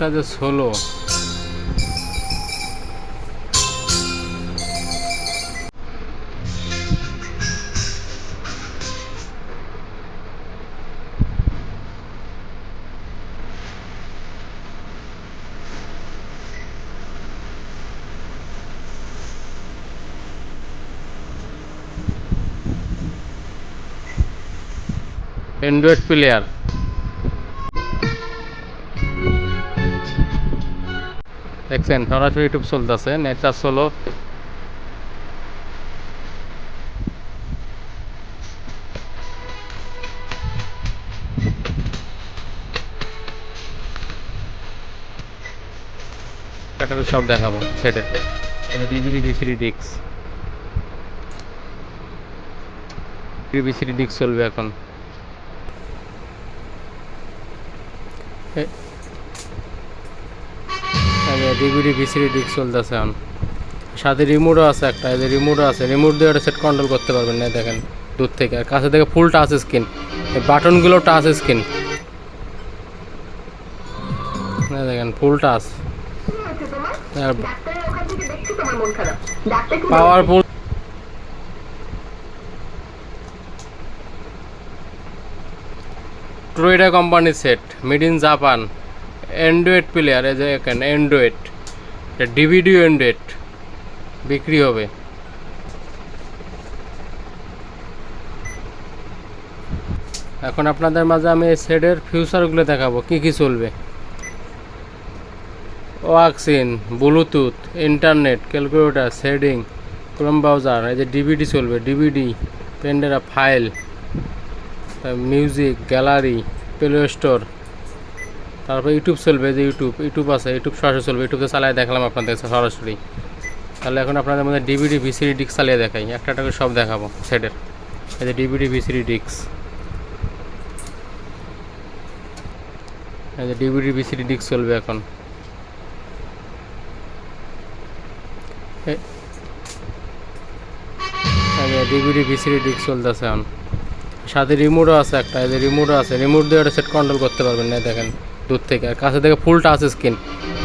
নেটটা যে slow Android player দেখছেন সরাসরি ইউটিউব চলতেছে নেটটা স্লো ক্যাটাগরি সব দেখাবো সেটে চলবে এখন। ডিভিডি বিসিডি ডিস্ক চলতেছে এখন। সাথে রিমোটও আছে একটা যে রিমোটও আছে। রিমোট দিয়ে ওটা সেট কন্ট্রোল করতে পারবেন না দেখেন, দূর থেকে। আর কাছে থেকে ফুল টাচ স্ক্রিন বাটনগুলো টাচ স্ক্রিন দেখেন ফুল টাচ পাওয়ারফুল ট্রোয়েডা কোম্পানির set made in Japan android player এই যে অ্যান্ড্রয়েড ডিভিডি অ্যান্ড্রয়েড বিক্রি হবে। এখন আপনাদের মাঝে আমি এই সেটের ফিউচারগুলো দেখাবো, কি কি চলবে। ওয়াক্সিন ব্লুটুথ ইন্টারনেট ক্যালকুলেটার শেডিং ক্রোম ব্রাউজার এই যে ডিভিডি চলবে DVD পেন্ডেরা file music gallery Play Store তারপর ইউটিউব চলবে যে ইউটিউব ইউটিউব আছে, ইউটিউব সরাসরি চলবে, ইউটিউবে চালিয়ে দেখালাম আপনাদের সরাসরি। তাহলে এখন আপনাদের মধ্যে ডিভিডি ভিসিডি ডিস্ক চালিয়ে দেখাই, একটা একটা করে সব দেখাবো সেটের এই যে ডিভিডি ভিসিডি ডিস্ক এই যে ডিভিডি ভিসিডি ডিস্ক চলবে এখন। ডিভিডি ভিসিডি ডিস্ক চলতেছে এখন। সাথে রিমোটও আছে একটা, এই যে রিমোটও আছে রিমোট দিয়ে ওটা সেট কন্ট্রোল করতে পারবেন না দেখেন। দূর থেকে, আর কাছে থেকে ফুল টাচ স্ক্রিন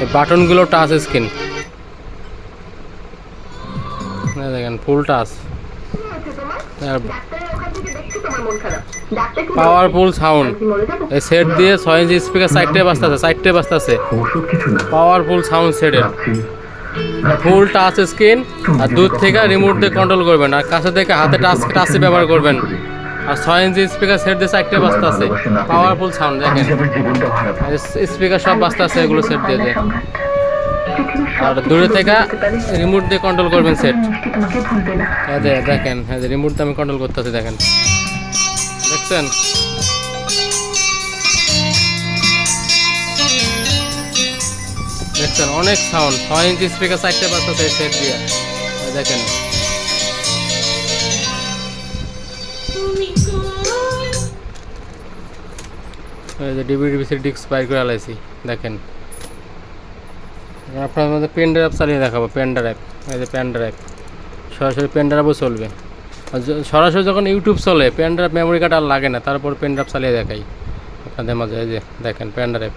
এই বাটনগুলো টাচ স্ক্রিন দেখেন, ফুল টাচ পাওয়ারফুল সাউন্ড এই সেট দিয়ে ছয় ইঞ্চি স্পিকার সাইডটে বাজতেছে সাইডটে বাজতেছে পাওয়ারফুল সাউন্ড সেটের ফুল টাচ স্ক্রিন আর দূর থেকে রিমোট দিয়ে কন্ট্রোল করবেন, আর কাছে থেকে হাতে টাচ টাচে ব্যবহার করবেন। আর ছয় ইঞ্চি স্পিকার সেট দিয়ে সাইডটে বাস্তা আছে। পাওয়ারফুল সাউন্ড দেখেন। স্পিকার সব বাস্তা আছে এগুলো সেট দিয়ে দিয়ে আর দূরে থেকে রিমোট দিয়ে কন্ট্রোল করবেন সেট হ্যাঁ দেখেন হ্যাঁ রিমোট দিয়ে আমি কন্ট্রোল করতেছি দেখেন। দেখছেন? দেখছেন? অনেক সাউন্ড ছয় ইঞ্চি স্পিকার সাইডটা বাজতেছে সেট দিয়ে। দেখেন। বিসি ডিস্ক বাইর করে দেখেন। আপনার মধ্যে পেন ড্রাইভ চালিয়ে দেখাবো পেন ড্রাইভ এই যে পেন ড্রাইভ সরাসরি পেন ড্রাইভও চলবে। সরাসরি যখন ইউটিউব চলে পেন ড্রাইভ মেমোরি কার্ড আর লাগে না, তারপর পেন ড্রাইভ চালিয়ে দেখাই। আপনাদের মাঝে, এই যে দেখেন পেন ড্রাইভ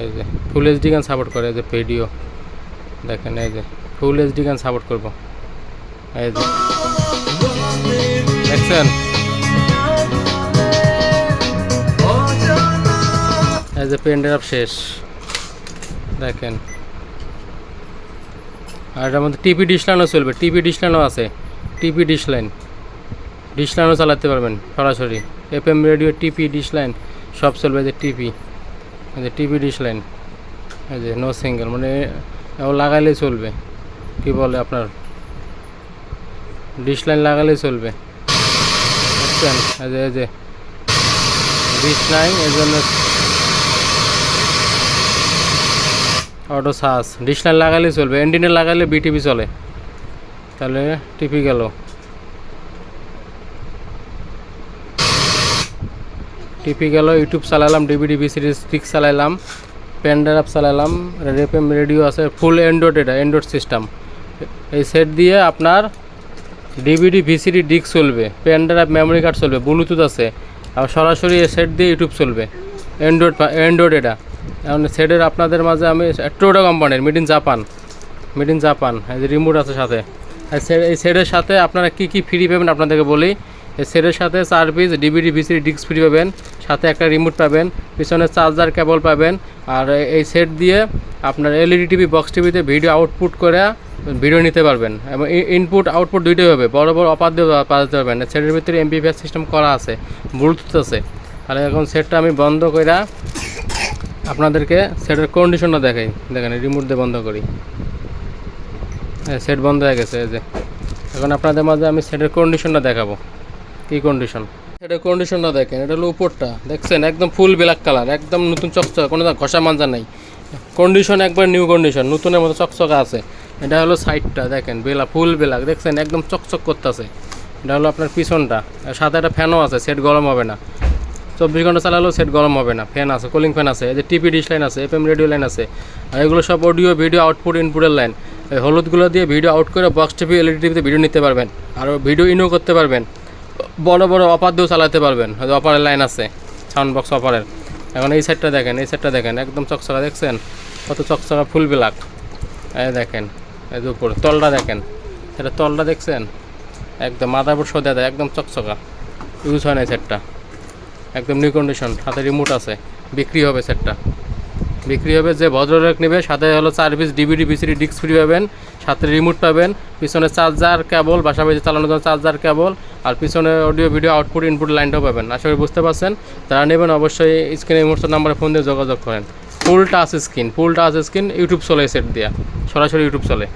এই যে ফুল এইচডি গান সাপোর্ট করে, এই যে ভিডিও দেখেন, এই যে ফুল এইচডি গান সাপোর্ট করব। এই যে দেখছেন? এই যে পেন ড্রাইভ শেষ দেখেন। আর এটার মধ্যে টিপি ডিশ লাইনও চলবে। টিপি ডিশ লাইনও আছে। টিপি ডিশ লাইন ডিশ লাইনও চালাতে পারবেন সরাসরি। F M radio TP dish line সব চলবে যে টিপি যে টিপি ডিশ লাইন যে নো সিঙ্গেল মানে ও লাগাইলেই চলবে। কি বলে আপনার? ডিশ লাইন লাগালেই চলবে। বুঝছেন এই যে এই লাইন এই জন্য অটো সাস লাইন লাগালে চলবে। এন্ডিনে লাগালে বিটিভি চলে। তাহলে টিপি গেল। টিপি গেল ইউটিউব চালালাম ডিভিডি বিসিডি স্টিক চালাইলাম পেন চালাইলাম রেপেম রেডিও আছে ফুল অ্যান্ড্রয়েড এটা অ্যান্ড্রয়েড সিস্টেম এই সেট দিয়ে আপনার ডিভিডি ভিসিডি ডিস্ক চলবে পেন ড্রাইভ মেমোরি কার্ড চলবে ব্লুটুথ আছে, আর সরাসরি সেট দিয়ে ইউটিউব চলবে অ্যান্ড্রয়েড অ্যান্ড্রয়েড এটা। এখন সেটের আপনাদের মাঝে আমি টোটা কোম্পানির made in Japan made in Japan এই যে রিমোট আছে সাথে। এই সেটের সাথে আপনারা কী কী ফ্রি পাবেন আপনাদেরকে বলি, এই সেটের সাথে চার piece DVD VCD disc free পাবেন, সাথে একটা রিমোট পাবেন, পিছনে চার্জার কেবল পাবেন, আর এই সেট দিয়ে আপনার এলইডি টিভি বক্স টিভিতে ভিডিও আউটপুট করে ভিডিও নিতে পারবেন এবং ইনপুট আউটপুট দুইটাই হবে। বড় বড় অপার দিয়ে পাঠাতে পারবেন। সেটের ভিতরে এমপিপিএস সিস্টেম করা আছে ব্লুটুথ আছে। তাহলে এখন সেটটা আমি বন্ধ করে আপনাদেরকে সেটের কন্ডিশনটা দেখাই। দেখেন রিমোট দিয়ে বন্ধ করি। হ্যাঁ সেট বন্ধ হয়ে গেছে, এই যে। এখন আপনাদের মাঝে আমি সেটের কন্ডিশনটা দেখাবো। কী কন্ডিশন সেটের কন্ডিশনটা দেখেন, এটা হলো উপরটা। দেখছেন, একদম ফুল ব্ল্যাক কালার একদম নতুন চকচকা, কোনো ঘষা মাঞ্জা নাই। কন্ডিশন একবার নিউ কন্ডিশন নতুনের মতো চকচকা আছে। এটা হলো সাইডটা, দেখেন, বেলা, ফুল বেলা, দেখছেন, একদম চকচক করতেছে। এটা হলো আপনার পিছনটা সাথে একটা ফ্যানও আছে, সেট গরম হবে না। চব্বিশ ঘণ্টা চালালেও সেট গরম হবে না, ফ্যান আছে কুলিং ফ্যান আছে, এই যে টিপি ডিশ লাইন আছে এফএম রেডিও লাইন আছে, আর এগুলো সব অডিও ভিডিও আউটপুট ইনপুটের লাইন এই হলুদগুলো দিয়ে ভিডিও আউট করে বক্স টিভি এলইডি টিভিতে ভিডিও নিতে পারবেন, আর ভিডিও ইনও করতে পারবেন। বড় বড় অপার দিয়েও চালাতে পারবেন, হয়তো অপারের লাইন আছে সাউন্ড বক্স অপারের এখন এই সাইডটা দেখেন, এই সাইডটা দেখেন, একদম চকচকা, দেখছেন? কত চকচকা, ফুল বিলাক এই দেখেন এই যে উপরে, তলটা দেখেন। সেটা তলটা দেখছেন? একদম মাদারবোর্ড সোজা দেয়, একদম চকচকা। ইউজ হয় না সেটটা। একদম নিউ কন্ডিশন সাথে রিমোট আছে। বিক্রি হবে সেটটা। বিক্রি হবে যে ভদ্রলোক নেবে, সাথে হলো চার piece DVD VCD disc free পাবেন, সাথে রিমোট পাবেন, পিছনে চার্জার কেবল বাসা বাড়িতে চালানোর জন্য চার্জার কেবল আর পিছনে অডিও ভিডিও আউটপুট ইনপুট লাইনটাও পাবেন। আশা করি বুঝতে পারছেন। তারা নেবেন অবশ্যই স্ক্রিনে এই নাম্বারে ফোন দিয়ে যোগাযোগ করেন। Full touch screen full touch screen YouTube চলে সেট দিয়া। সরাসরি ইউটিউব চলে।